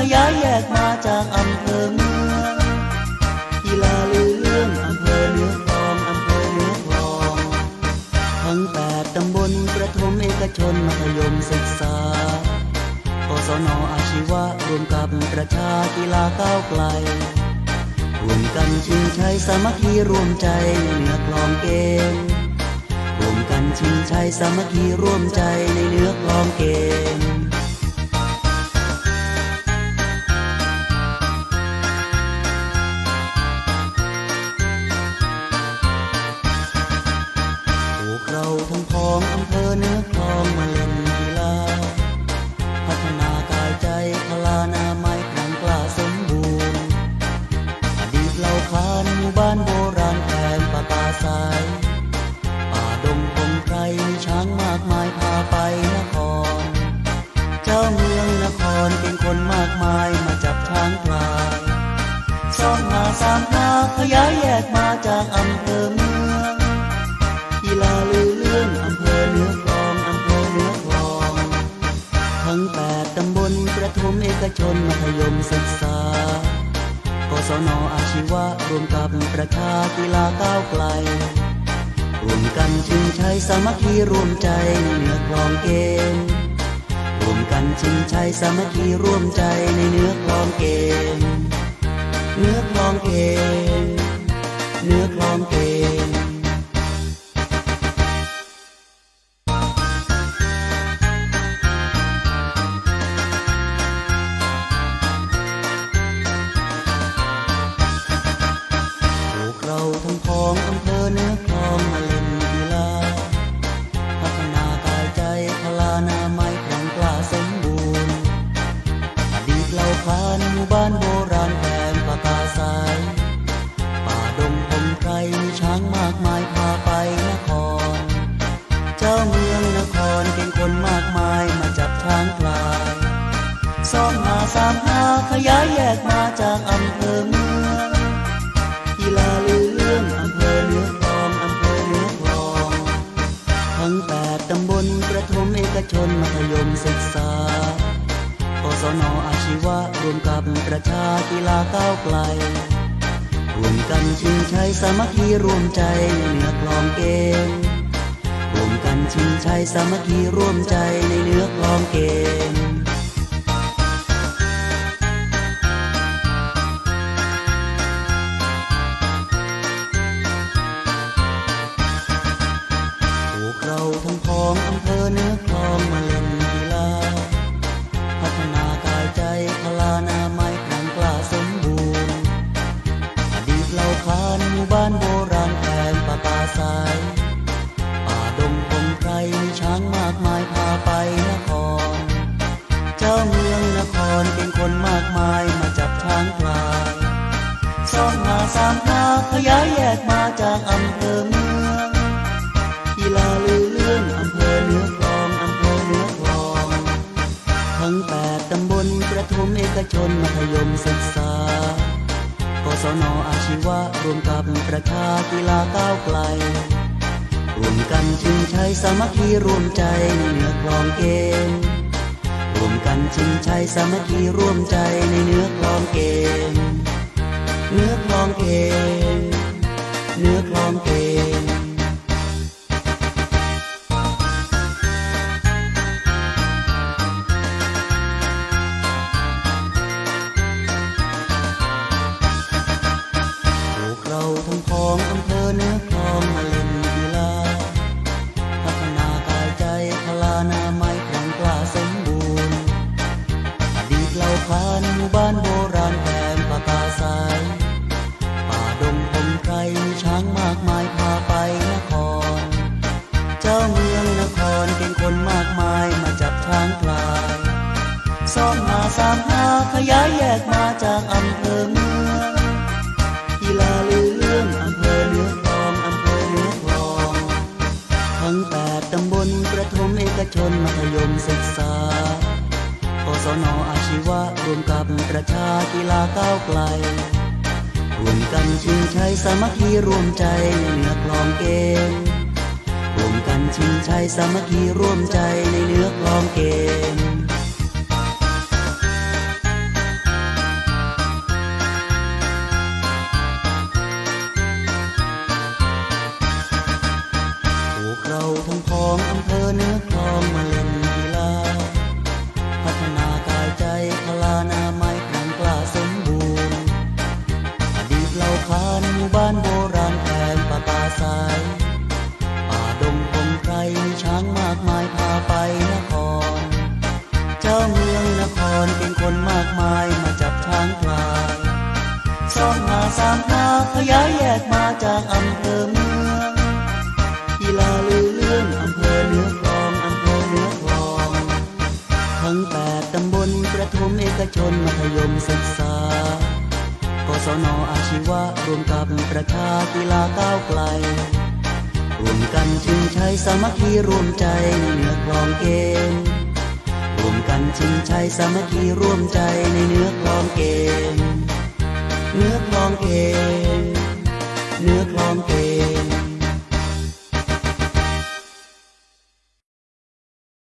ขยายแยกมาจากอำเภอเมืองกีฬาลือเรื่องอำเภอเนื้อคลองอำเภอเนื้อคลองทั้งแปดตำบลประถมเอกชนมัธยมศึกษากศนอาชีวะรวมกับประชากีฬาก้าวไกลรวมกันชิงชัยสามัคคีรวมใจในเนื้อคลองเกมรวมกันชิงชัยสามัคคีร่วมใจในเนื้อคลองเกม จากอำเภอเมืองกีฬาลือเรื่องอำเภอเนื้อคลองอำเภอเนื้อคลอง ทั้งแปดตำบลประถมเอกชนมัธยมศึกษากศนอาชีวะรวมกับประชากีฬาก้าวไกลรวมกันชิงชัยสามัคคีรวมใจในเนื้อคลองเกมรวมกันชิงชัยสามัคคีร่วมใจในเนื้อคลองเกม ย้ายแยกมาจากอำเภอเมืองกีฬาลือเรื่องอำเภอเหนือคลองอำเภอเหนือคลอง ทั้งแปดตำบลประถมเอกชนมัธยมศึกษากศนอาชีวะรวมกับประชากีฬาก้าวไกลรวมกันชิงชัยสามัคคีรวมใจเหนือคลองเกมรวมกันชิงชัยสามัคคีร่วมใจในเนื้อคลองเกม ขยายแยกมาจากอำเภอเมืองกีฬาลือเรื่องอำเภอเนื้อคลองอำเภอเนื้อคลอง ทั้งแปดตำบลประถมเอกชนมัธยมศึกษากศนอาชีวะรวมกับประชากีฬาก้าวไกลรวมกันชิงชัยสามัคคีรวมใจในเนื้อคลองเกมรวมกันชิงชัยสามัคคีร่วมใจในเนื้อคลองเกม เหนือคลองเกเหนือคลองเก สามหาขยายแยกมาจากอำเภอเมืองกีฬาลือเรื่องอำเภอเนื้อคลองอำเภอเนื้อคลอง ทั้งแปดตำบลประถมเอกชนมัธยมศึกษากศนอาชีวะรวมกับประชากีฬาก้าวไกลรวมกันชิงชัยสามัคคีรวมใจในเนื้อคลองเกมรวมกันชิงชัยสามัคคีร่วมใจในเนื้อคลองเกม สองหาสามพาขยายแยกมาจากอำเภอเมืองกีฬาลือเรื่องอำเภอเหนือคลองอำเภอเหนือคลอง ทั้งแปดตำบลประถมเอกชนมัธยมศึกษากศนอาชีวะรวมกับประชากีฬาก้าวไกลรวมกันชิงชัยสามัคคีรวมใจในเนื้อคลองเกมรวมกันชิงชัยสามัคคีร่วมใจในเนื้อคลองเกม เนื้อคลองเกมเนื้อคลองเกม